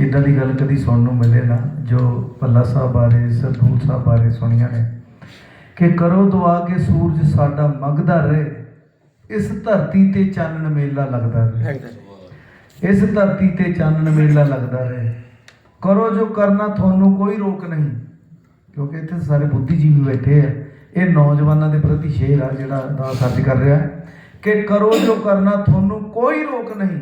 ਇਦਾਂ ਦੀ ਗੱਲ ਕਦੀ ਸੁਣਨ ਨੂੰ ਮਿਲੇ ਨਾ ਜੋ ਪੱਲਾ ਸਾਹਿਬ ਬਾਰੇ ਸਰਦੂਲ ਸਾਹਿਬ ਬਾਰੇ ਸੁਣੀਆਂ ਨੇ ਕਿ ਕਰੋ ਦੁਆ ਕੇ ਸੂਰਜ ਸਾਡਾ ਮਗਦਾ ਰਹੇ ਇਸ ਧਰਤੀ ਤੇ ਚਾਨਣ ਮੇਲਾ ਲੱਗਦਾ ਰਹੇ। ਇਸ ਧਰਤੀ ਤੇ ਚਾਨਣ ਮੇਲਾ ਲੱਗਦਾ ਰਹੇ। ਕਰੋ ਜੋ ਕਰਨਾ ਤੁਹਾਨੂੰ ਕੋਈ ਰੋਕ ਨਹੀਂ ਕਿਉਂਕਿ ਇੱਥੇ ਸਾਰੇ ਬੁੱਧੀਜੀਵੀ ਬੈਠੇ ਆ। ਇਹ ਨੌਜਵਾਨਾਂ ਦੇ ਪ੍ਰਤੀ ਸ਼ੇਰ ਆ ਜਿਹੜਾ ਦਾ ਸੱਚ ਕਰ ਰਿਹਾ ਕਿ ਕਰੋ ਜੋ ਕਰਨਾ ਤੁਹਾਨੂੰ ਕੋਈ ਰੋਕ ਨਹੀਂ।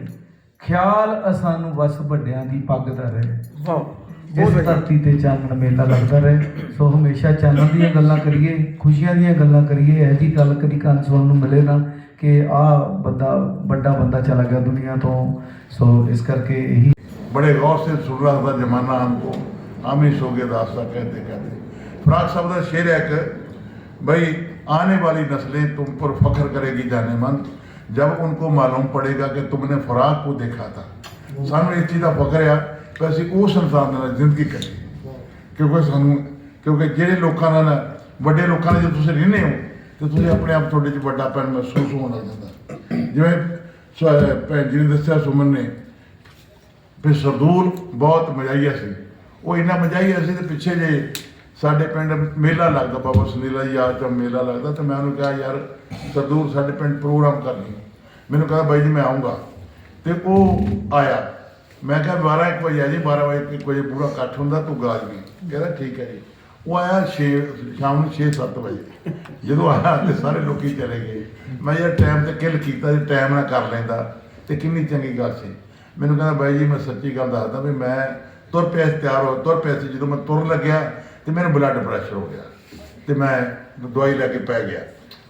ਖਿਆਲ ਅਸਾਂ ਨੂੰ ਬਸ ਵੱਡਿਆਂ ਦੀ ਪੱਗ ਦਾ ਰਹੇ ਵਾਹ ਇਸ ਧਰਤੀ ਤੇ ਚਾਨਣ ਮੇਲਾ ਲੱਗਦਾ ਰਹੇ ਸੋ ਹਮੇਸ਼ਾ ਚਾਨਣ ਦੀਆਂ ਗੱਲਾਂ ਕਰੀਏ ਖੁਸ਼ੀਆਂ ਦੀਆਂ ਗੱਲਾਂ ਕਰੀਏ ਇਹ ਜੀ ਗੱਲ ਕਦੀ ਕੰਨ ਸੁਣਨ ਨੂੰ ਮਿਲੇ ਨਾ ਕਿ ਆ ਬੰਦਾ ਵੱਡਾ ਬੰਦਾ ਚਲਾ ਗਿਆ ਦੁਨੀਆ ਤੋਂ ਸੋ ਇਸ ਕਰਕੇ ਇਹੀ बड़े गौर से सुन रहा था जमाना हमको हम ही सो गए दास्ता कहते कहते फराक साहब का शेर है कि भाई आने वाली नस्लें तुम पर फख्र करेगी जाने मन जब उनको मालूम पड़ेगा कि तुमने फराक को देखा था ਸਾਨੂੰ ਇਸ ਚੀਜ਼ ਦਾ ਫਖਰ ਆ ਕਿ ਅਸੀਂ ਉਸ ਇਨਸਾਨ ਨਾਲ ਜ਼ਿੰਦਗੀ ਕੱਟੀ ਕਿਉਂਕਿ ਸਾਨੂੰ ਕਿਉਂਕਿ ਜਿਹੜੇ ਲੋਕਾਂ ਨਾਲ ਵੱਡੇ ਲੋਕਾਂ ਨਾਲ ਜੇ ਤੁਸੀਂ ਰਹਿੰਦੇ ਹੋ ਤੇ ਤੁਸੀਂ ਆਪਣੇ ਆਪ ਤੁਹਾਡੇ 'ਚ ਵੱਡਾ ਪੈਣ ਮਹਿਸੂਸ ਹੋਣ ਲੱਗ ਜਾਂਦਾ ਜਿਵੇਂ ਸ- ਭੈਣ ਜੀ ਨੇ ਦੱਸਿਆ ਸੁਮਨ ਨੇ ਵੀ ਸਰਦੂਲ ਬਹੁਤ ਮਜਾਈਆ ਸੀ ਉਹ ਇੰਨਾ ਮਜਾਈਆ ਸੀ ਤੇ ਪਿੱਛੇ ਜੇ ਸਾਡੇ ਪਿੰਡ ਮੇਲਾ ਲੱਗਦਾ ਬਾਬਾ ਸੁਨੀਲਾ ਜੀ ਯਾਦ ਚ ਮੇਲਾ ਲੱਗਦਾ ਤੇ ਮੈਂ ਉਹਨੂੰ ਕਿਹਾ ਯਾਰ ਸਰਦੂਲ ਸਾਡੇ ਪਿੰਡ ਪ੍ਰੋਗਰਾਮ ਕਰ ਲਈ ਮੈਨੂੰ ਕਹਿੰਦਾ ਬਾਈ ਜੀ ਮੈਂ ਆਉਂਗਾ ਤੇ ਉਹ ਆਇਆ। ਮੈਂ ਕਿਹਾ 12 1 ਵਜੇ ਆ ਜੀ 12 ਵਜੇ ਇੱਕ ਵਜੇ ਪੂਰਾ ਇਕੱਠ ਹੁੰਦਾ ਤੂੰ ਗਾਜ ਜੀ। ਕਹਿੰਦਾ ਠੀਕ ਹੈ ਜੀ। ਉਹ ਆਇਆ 6 ਸ਼ਾਮ ਨੂੰ 6 7 ਵਜੇ। ਜਦੋਂ ਆਇਆ ਤੇ ਸਾਰੇ ਲੋਕੀ ਚਲੇ ਗਏ। ਮੈਂ ਯਾਰ ਟਾਈਮ ਤੇ ਕਿਲ ਕੀਤਾ ਜੇ ਟਾਈਮ ਨਾਲ ਕਰ ਲੈਂਦਾ ਤੇ ਕਿੰਨੀ ਚੰਗੀ ਗੱਲ ਸੀ। ਮੈਨੂੰ ਕਹਿੰਦਾ ਬਾਈ ਜੀ ਮੈਂ ਸੱਚੀ ਗੱਲ ਦੱਸਦਾ ਵੀ ਮੈਂ ਤੁਰ ਪਿਆ ਸੀ, ਤਿਆਰ ਹੋ ਤੁਰ ਪਿਆ ਸੀ ਜਦੋਂ ਮੈਂ ਤੁਰ ਲੱਗਿਆ ਤੇ ਮੈਨੂੰ ਬਲੱਡ ਪ੍ਰੈਸ਼ਰ ਹੋ ਗਿਆ ਤੇ ਮੈਂ ਦਵਾਈ ਲੈ ਕੇ ਪੈ ਗਿਆ।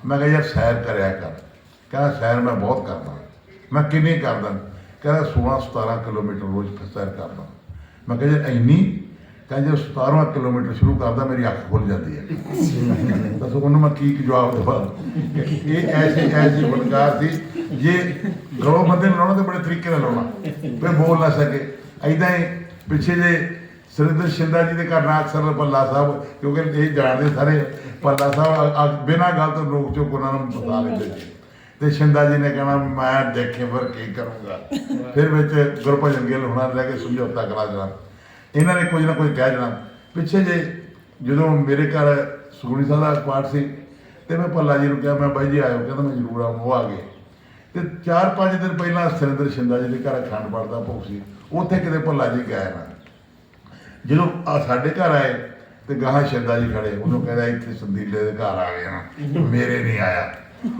ਮੈਂ ਕਿਹਾ, ਯਾਰ, ਸੈਰ ਕਰਿਆ ਕਰ। ਕਹਿੰਦਾ, ਸੈਰ ਮੈਂ ਬਹੁਤ ਕਰਦਾ। ਮੈਂ ਕਿੰਨੀ ਕਰਦਾ? ਕਹਿੰਦਾ 16 17 ਕਿਲੋਮੀਟਰ ਰੋਜ਼ ਸੈਰ ਕਰਦਾ। ਮੈਂ ਕਿਹਾ ਜੇ ਇੰਨੀ? ਕਹਿੰਦਾ ਜੇ 17 ਕਿਲੋਮੀਟਰ ਸ਼ੁਰੂ ਕਰਦਾ, ਮੇਰੀ ਅੱਖ ਖੁੱਲ ਜਾਂਦੀ ਹੈ। ਦੱਸੋ, ਉਹਨੂੰ ਮੈਂ ਕੀ ਜਵਾਬ ਦੇਵਾਂ? ਇਹ ਐਸੀ ਐਸੀ ਬਨਕਾਰ ਸੀ, ਜੇ ਗਲੋ ਬੰਦੇ ਨੂੰ ਲਾਉਣਾ ਤੇ ਬੜੇ ਤਰੀਕੇ ਨਾਲ ਲਾਉਣਾ। ਫਿਰ ਬੋਲ ਨਾ ਸਕੇ। ਐਦਾਂ ਹੀ ਪਿੱਛੇ ਜੇ ਸੁਰਿੰਦਰ ਸ਼ਿੰਦਾ ਜੀ ਦੇ ਘਰ ਨਾਲ ਅਕਸਰ ਪੱਲਾ ਸਾਹਿਬ ਕਿਉਂਕਿ ਇਹ ਜਾਣਦੇ ਸਾਰੇ ਪੱਲਾ ਸਾਹਿਬ ਬਿਨਾਂ ਗੱਲ ਤੋਂ ਲੋਕ ਚੋਂ ਉਹਨਾਂ ਨੂੰ ਬਤਾ ਲੈਂਦੇ ਸੀ। ਤੇ ਸ਼ਿੰਦਾ ਜੀ ਨੇ ਕਹਿਣਾ ਮੈਂ ਦੇਖੇ ਫਿਰ ਕੀ ਕਰੂੰਗਾ? ਫਿਰ ਵਿੱਚ ਗੁਰਭਜਨ ਗਿੱਲ ਹੋਣਾ ਰਹਿ ਕੇ ਸਮਝੌਤਾ ਕਰਾ ਜਾਣਾ ਇਹਨਾਂ ਨੇ ਕੁਝ ਨਾ ਕੁਝ ਕਹਿ ਜਾਣਾ ਪਿੱਛੇ ਜੇ ਜਦੋਂ ਮੇਰੇ ਘਰ ਸੁਖਣੀ ਸਾਹਿਬ ਦਾ ਪਾਠ ਸੀ ਤੇ ਮੈਂ ਭੱਲਾ ਜੀ ਨੂੰ ਕਿਹਾ ਮੈਂ ਬਾਈ ਜੀ ਆਇਓ ਕਹਿੰਦਾ ਮੈਂ ਜ਼ਰੂਰ ਆਊਂ ਉਹ ਆ ਗਏ। ਤੇ 4-5 ਦਿਨ ਪਹਿਲਾਂ ਸੁਰਿੰਦਰ ਸ਼ਿੰਦਾ ਜੀ ਦੇ ਘਰ ਅਖੰਡ ਪਾਠ ਦਾ ਭੋਗ ਸੀ। ਉੱਥੇ ਕਿਤੇ ਭੱਲਾ ਜੀ ਗਏ ਨਾ। ਜਦੋਂ ਆ ਸਾਡੇ ਘਰ ਆਏ, ਤੇ ਗਾਹਾਂ ਸ਼ਿੰਦਾ ਜੀ ਖੜੇ। ਉਹਨੂੰ ਕਹਿੰਦਾ, ਇੱਥੇ ਸੰਦੀਲੇ ਦੇ ਘਰ ਆ ਗਏ ਨਾ ਮੇਰੇ ਨਹੀਂ ਆਇਆ।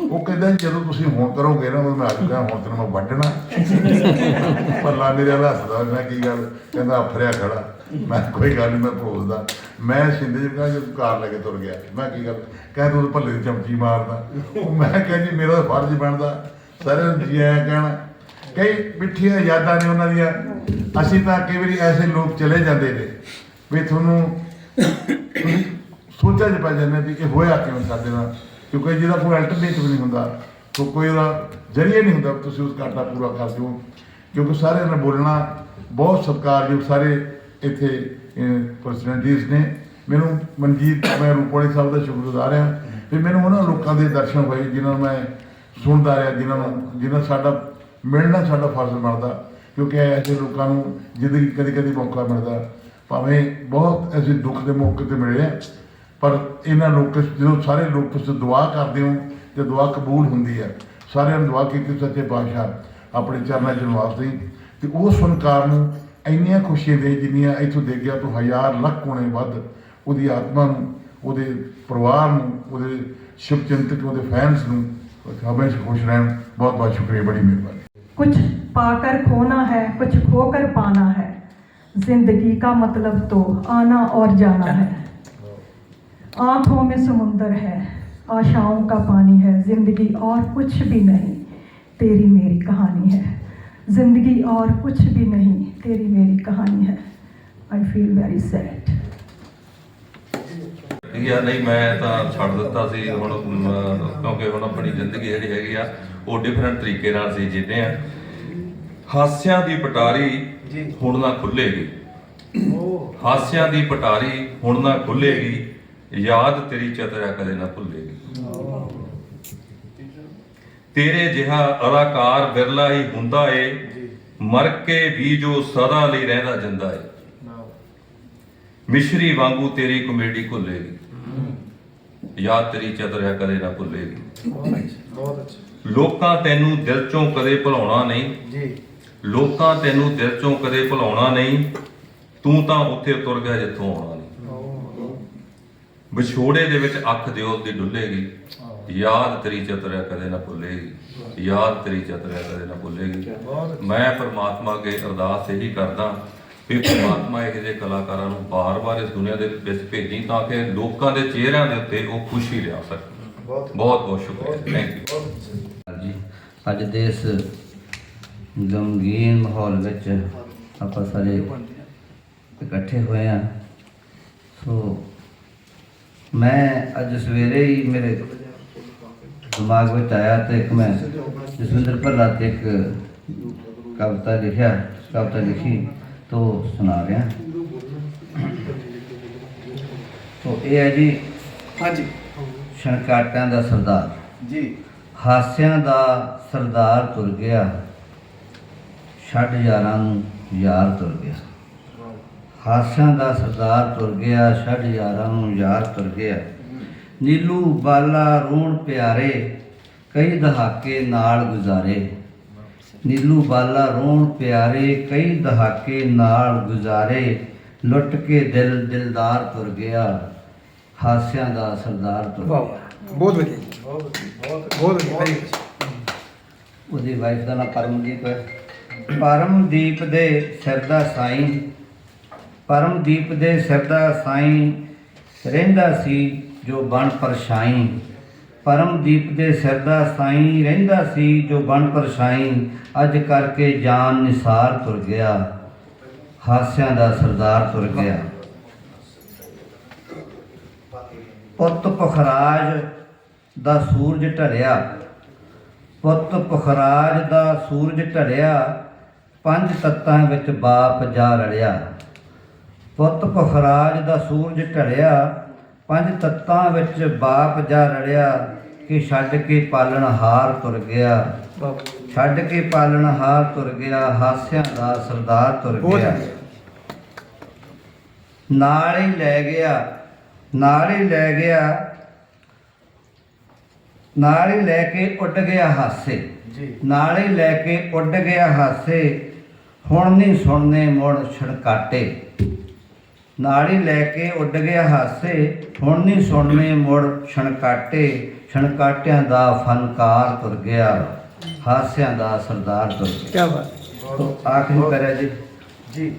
ਉਹ ਕਹਿੰਦਾ, ਜਦੋਂ ਤੁਸੀਂ ਹੁਣ ਕਰੋਗੇ ਨਾ ਉਹ ਮੈਂ ਆ ਹੁਣ ਤੈਨੂੰ ਮੈਂ ਵੱਢਣਾ। ਪੱਲਾ ਮੇਰੇ ਵਾਲਾ ਹੱਸਦਾ, ਮੈਂ ਕੀ ਗੱਲ? ਕਹਿੰਦਾ ਆਫਰਿਆ ਖੜਾ। ਮੈਂ ਕੋਈ ਗੱਲ ਨਹੀਂ ਮੈਂ ਭੋਲਦਾ। ਮੈਂ ਸ਼ਿੰਦੇ ਜੀ ਕਹਿੰਦਾ ਜਦੋਂ ਕਾਰ ਲੈ ਕੇ ਤੁਰ ਗਿਆ, ਮੈਂ ਕੀ ਗੱਲ? ਕਹਿੰਦਾ ਤੂੰ ਭੱਲੇ ਦੀ ਚਮਚੀ ਮਾਰਦਾ। ਉਹ ਮੈਂ ਕਿਹਾ ਮੇਰਾ ਤਾਂ ਫਰਜ਼ ਬਣਦਾ। ਸਾਰਿਆਂ ਨੂੰ ਜੀ ਆਇਆ ਕਹਿਣਾ। ਕਈ ਮਿੱਠੀਆਂ ਯਾਦਾਂ ਨੇ ਉਹਨਾਂ ਦੀਆਂ। ਅਸੀਂ ਤਾਂ ਕਈ ਵਾਰੀ ਐਸੇ ਲੋਕ ਚਲੇ ਜਾਂਦੇ ਨੇ ਵੀ ਤੁਹਾਨੂੰ ਸੋਚਿਆ ਸੋਚਾਂ 'ਚ ਪੈ ਜਾਂਦਾ ਵੀ ਕਿ ਹੋਇਆ ਕਿਵੇਂ ਸਾਡੇ ਨਾਲ? ਕਿਉਂਕਿ ਜਿਹਦਾ ਕੋਈ ਅਲਟਰਨੇਟਿਵ ਨਹੀਂ ਹੁੰਦਾ, ਕੋਈ ਉਹਦਾ ਜ਼ਰੀਆ ਨਹੀਂ ਹੁੰਦਾ ਤੁਸੀਂ ਉਸ ਘਾਟਾ ਪੂਰਾ ਕਰ ਦਿਓ। ਕਿਉਂਕਿ ਸਾਰਿਆਂ ਨੇ ਬੋਲਣਾ, ਬਹੁਤ ਸਤਿਕਾਰਯੋਗ ਸਾਰੇ ਇੱਥੇ ਪਰਸਨੈਲਿਟੀਜ਼ ਨੇ ਮੈਨੂੰ ਮਨਜੀਤ, ਮੈਂ ਰੂਪੋੜੀ ਸਾਹਿਬ ਦਾ ਸ਼ੁਕਰਗੁਜ਼ਾਰ ਹਾਂ ਵੀ ਮੈਨੂੰ ਉਹਨਾਂ ਲੋਕਾਂ ਦੇ ਦਰਸ਼ਨ ਹੋਏ ਜਿਨ੍ਹਾਂ ਨੂੰ ਮੈਂ ਸੁਣਦਾ ਰਿਹਾ, ਜਿਨ੍ਹਾਂ ਨੂੰ, ਜਿਨ੍ਹਾਂ ਸਾਡਾ ਮਿਲਣਾ ਸਾਡਾ ਫਰਜ਼ ਬਣਦਾ, ਕਿਉਂਕਿ ਐਸੇ ਲੋਕਾਂ ਨੂੰ ਜ਼ਿੰਦਗੀ ਕਦੀ ਕਦੀ ਮੌਕਾ ਮਿਲਦਾ। ਭਾਵੇਂ ਬਹੁਤ ਅਸੀਂ ਦੁੱਖ ਦੇ ਮੌਕੇ ਤੇ ਮਿਲੇ ਆ, ਪਰ ਇਹਨਾਂ ਲੋਕ ਜਦੋਂ ਸਾਰੇ ਲੋਕ ਤੁਸੀਂ ਦੁਆ ਕਰਦੇ ਹੋ ਤੇ ਦੁਆ ਕਬੂਲ ਹੁੰਦੀ ਹੈ ਸਾਰਿਆਂ ਨੂੰ ਦੁਆ ਕੀਤੀ ਸੱਚੇ ਪਾਤਸ਼ਾਹ ਆਪਣੇ ਚਰਨਾਂ 'ਚ ਨਿਵਾਸ ਦੇਈ। ਤੇ ਉਸ ਫਨਕਾਰ ਨੂੰ ਇੰਨੀਆਂ ਖੁਸ਼ੀਆਂ ਦੇ ਜਿੰਨੀਆਂ ਇੱਥੋਂ ਦੇ ਗਿਆ ਤੋਂ ਹਜ਼ਾਰ ਲੱਖ ਗੁਣੇ ਵੱਧ ਉਹਦੀ ਆਤਮਾ ਨੂੰ, ਉਹਦੇ ਪਰਿਵਾਰ ਨੂੰ, ਉਹਦੇ ਸ਼ੁਭ ਚਿੰਤਕ, ਉਹਦੇ ਫੈਨਸ ਨੂੰ ਹਮੇਸ਼ਾ ਖੁਸ਼ ਰਹਿਣ। ਬਹੁਤ ਬਹੁਤ ਸ਼ੁਕਰੀਆ, ਬੜੀ ਮਿਹਰਬਾਨੀ। कुछ पाकर खोना है कुछ खोकर पाना है जिंदगी का मतलब तो आना और जाना है आंखों में समुंदर है आशाओं का पानी है जिंदगी और कुछ भी नहीं तेरी मेरी कहानी है जिंदगी और कुछ भी नहीं तेरी मेरी कहानी है आई फील वेरी सैड ਯਾ ਨਹੀਂ ਮੈਂ ਤਾਂ ਛੱਡ ਦਿੱਤਾ ਸੀ ਹੁਣ ਅਮ, ਕਿਉਂਕਿ ਹੁਣ ਆਪਣੀ ਜ਼ਿੰਦਗੀ ਜਿਹੜੀ ਹੈਗੀ ਆ ਉਹ ਡਿਫਰੈਂਟ ਤਰੀਕੇ ਨਾਲ ਸੀ ਜੀਦੇ ਆ ਹਾਸਿਆਂ ਦੀ ਪਟਾਰੀ ਹੁਣ ਨਾ ਖੁੱਲੇਗੀ। ਹਾਸਿਆਂ ਦੀ ਪਟਾਰੀ ਹੁਣ ਨਾ ਖੁੱਲੇਗੀ ਯਾਦ ਤੇਰੀ ਚਤਰਾ ਕਦੇ ਨਾ ਭੁੱਲੇਗੀ। ਤੇਰੇ ਜਿਹਾ ਅਦਾਕਾਰ ਬਿਰਲਾ ਹੀ ਹੁੰਦਾ ਏ ਮਰ ਕੇ ਵੀ ਜੋ ਸਦਾ ਲਈ ਰਹਿੰਦਾ ਜਿੰਦਾ ਏ। ਮਿਸ਼ਰੀ ਵਾਂਗੂ ਤੇਰੀ ਕਮੇਡੀ ਭੁੱਲੇਗੀ ਯਾਦ ਤੇਰੀ ਚਤਰਿਆ ਕਦੇ ਨਾ ਭੁੱਲੇਗੀ। ਬਹੁਤ ਅੱਛਾ। ਲੋਕਾਂ ਤੈਨੂੰ ਦਿਲ ਚੋਂ ਕਦੇ ਭੁਲਾਉਣਾ ਨਹੀਂ। ਜੀ। ਲੋਕਾਂ ਤੈਨੂੰ ਦਿਲ ਚੋਂ ਕਦੇ ਭੁਲਾਉਣਾ ਨਹੀਂ। ਤੂੰ ਤਾਂ ਉੱਥੇ ਤੁਰ ਗਿਆ ਜਿੱਥੋਂ ਆਉਣਾ ਨਹੀਂ। ਵਿਛੋੜੇ ਦੇ ਵਿੱਚ ਅੱਖ ਦਿਓ ਦੀ ਡੁੱਲੇਗੀ। ਯਾਦ ਤੇਰੀ ਚਤਰਿਆ ਕਦੇ ਨਾ ਭੁੱਲੇਗੀ। ਯਾਦ ਤੇਰੀ ਚਤਰਿਆ ਕਦੇ ਨਾ ਭੁੱਲੇਗੀ। ਮੈਂ ਪਰਮਾਤਮਾ ਅੱਗੇ ਅਰਦਾਸ ਇਹੀ ਕਰਦਾ ਵੀ ਪਰਮਾਤਮਾ ਇਹੋ ਜਿਹੇ ਕਲਾਕਾਰਾਂ ਨੂੰ ਬਾਰ-ਬਾਰ ਇਸ ਦੁਨੀਆ ਦੇ ਵਿੱਚ ਭੇਜੀ ਤਾਂ ਕਿ ਲੋਕਾਂ ਦੇ ਚਿਹਰਿਆਂ ਦੇ ਉੱਤੇ ਉਹ ਖੁਸ਼ੀ ਲਿਆ ਸਕਣ। ਬਹੁਤ ਬਹੁਤ ਸ਼ੁਕਰੀਆ। ਥੈਂਕ ਯੂ ਜੀ। ਅੱਜ ਦੇ ਇਸ ਗਮਗੀਨ ਮਾਹੌਲ ਵਿੱਚ ਆਪਾਂ ਸਾਰੇ ਇਕੱਠੇ ਹੋਏ ਆ ਸੋ ਮੈਂ ਅੱਜ ਸਵੇਰੇ ਹੀ ਮੇਰੇ ਦਿਮਾਗ ਵਿੱਚ ਆਇਆ ਤੇ ਇੱਕ ਮੈਂ ਜਸਵਿੰਦਰ ਭੱਲਾ ਤੇ ਇੱਕ ਕਵਿਤਾ ਲਿਖਿਆ ਕਵਿਤਾ ਲਿਖੀ ਤੋ ਸੁਣਾ ਰਿਹਾ। ਤੋ ਇਹ ਹੈ ਜੀ ਹਾਂਜੀ। ਛਣਕਾਟਿਆਂ ਦਾ ਸਰਦਾਰ। ਜੀ। ਹਾਸਿਆਂ ਦਾ ਸਰਦਾਰ ਤੁਰ ਗਿਆ। ਛੱਡ ਯਾਰਾਂ ਨੂੰ ਯਾਰ ਤੁਰ ਗਿਆ। ਹਾਸਿਆਂ ਦਾ ਸਰਦਾਰ ਤੁਰ ਗਿਆ ਛੱਡ ਯਾਰਾਂ ਨੂੰ ਯਾਰ ਤੁਰ ਗਿਆ। ਨੀਲੂ ਬਾਲਾ ਰੋਣ ਪਿਆਰੇ ਕਈ ਦਹਾਕੇ ਨਾਲ ਗੁਜ਼ਾਰੇ। ਨੀਲੂ ਬਾਲਾ ਰੋਣ ਪਿਆਰੇ ਕਈ ਦਹਾਕੇ ਨਾਲ ਗੁਜ਼ਾਰੇ। ਲੁੱਟ ਕੇ ਦਿਲ ਦਿਲਦਾਰ ਤੁਰ ਗਿਆ। ਹਾਸਿਆਂ ਦਾ ਸਰਦਾਰ ਤੁਰ ਵਾਹ ਬਹੁਤ ਵਧੀਆ ਜੀ। ਬਹੁਤ ਬਹੁਤ ਬਹੁਤ ਵਧੀਆ। very good। ਉਹਦੀ ਵਾਈਫ ਦਾ ਨਾਮ ਪਰਮਦੀਪ ਹੈ। ਪਰਮਦੀਪ ਦੇ ਸਿਰ ਦਾ ਸਾਈਂ ਪਰਮਦੀਪ ਦੇ ਸਿਰ ਦਾ ਸਾਈਂ ਰਹਿੰਦਾ ਸੀ ਜੋ ਬਣ ਪਰਛਾਈ। ਪਰਮਦੀਪ ਦੇ ਸਿਰ ਦਾ ਸਾਈਂ ਰਹਿੰਦਾ ਸੀ ਜੋ ਬਣ ਪਰਛਾਈ। ਅੱਜ ਕਰਕੇ ਜਾਨ ਨਿਸਾਰ ਤੁਰ ਗਿਆ। ਹਾਸਿਆਂ ਦਾ ਸਰਦਾਰ ਤੁਰ ਗਿਆ। ਪੁੱਤ ਪਖਰਾਜ ਦਾ ਸੂਰਜ ਢਲਿਆ ਪੁੱਤ ਪਖਰਾਜ ਦਾ ਸੂਰਜ ਢਲਿਆ ਪੰਜ ਤੱਤਾਂ ਵਿੱਚ ਬਾਪ ਜਾ ਰਲਿਆ। ਪੁੱਤ ਪਖਰਾਜ ਦਾ ਸੂਰਜ ਢਲਿਆ ਪੰਜ ਤੱਤਾਂ ਵਿੱਚ ਬਾਪ ਜਾ ਰਲਿਆ ਕਿ ਛੱਡ ਕੇ ਪਾਲਣ ਹਾਰ ਤੁਰ ਗਿਆ। ਛੱਡ ਕੇ ਪਾਲਣ ਹਾਰ ਤੁਰ ਗਿਆ ਹਾਸਿਆਂ ਦਾ ਸਰਦਾਰ ਤੁਰ ਗਿਆ। ਨਾਲ ਹੀ ਲੈ ਗਿਆ ਨਾਲ ਹੀ ਲੈ ਗਿਆ ਨਾਲ ਹੀ ਲੈ ਕੇ ਉੱਡ ਗਿਆ ਹਾਸੇ। ਜੀ। ਨਾਲ ਹੀ ਲੈ ਕੇ ਉੱਡ ਗਿਆ ਹਾਸੇ ਹੁਣ ਨਹੀਂ ਸੁਣਨੇ ਮੁੜ ਛੜਕਾਟੇ। ਨਾਲ ਹੀ ਲੈ ਕੇ ਉੱਡ ਗਿਆ ਹਾਸੇ ਹੁਣ ਨਹੀਂ ਸੁਣਨੇ ਮੁੜ ਛਣਕਾਟੇ। ਛਣਕਾਟਿਆਂ ਦਾ ਫਨਕਾਰ ਤੁਰ ਗਿਆ ਹਾਸਿਆਂ ਦਾ ਸਰਦਾਰ ਤੁਰ ਗਿਆ। ਕੀ ਬਾਤ ਆਖਰੀ ਪੈਰਾ ਜੀ। ਜੀ।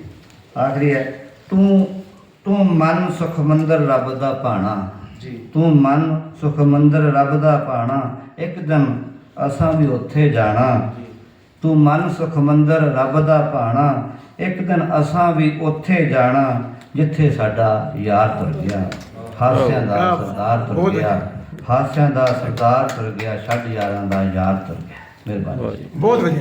ਆਖਰੀ ਹੈ ਤੂੰ ਤੂੰ ਮਨ ਸੁਖਮੰਦਰ ਰੱਬ ਦਾ ਭਾਣਾ। ਜੀ। ਤੂੰ ਮਨ ਸੁਖਮੰਦਰ ਰੱਬ ਦਾ ਭਾਣਾ। ਇੱਕ ਦਿਨ ਅਸਾਂ ਵੀ ਉੱਥੇ ਜਾਣਾ। ਤੂੰ ਮਨ ਸੁਖਮੰਦਰ ਰੱਬ ਦਾ ਭਾਣਾ। ਇੱਕ ਦਿਨ ਅਸਾਂ ਵੀ ਉੱਥੇ ਜਾਣਾ ਜਿੱਥੇ ਸਾਡਾ ਯਾਰ ਤੁਰ ਗਿਆ। ਹਾਸਿਆਂ ਦਾ ਸਰਦਾਰ ਤੁਰ ਗਿਆ। ਹਾਸਿਆਂ ਦਾ ਸਰਦਾਰ ਤੁਰ ਗਿਆ। ਛੱਡ ਯਾਰਾਂ ਦਾ ਯਾਰ ਤੁਰ ਗਿਆ। ਮਿਹਰਬਾਨੀ। ਬਹੁਤ ਵਧੀਆ।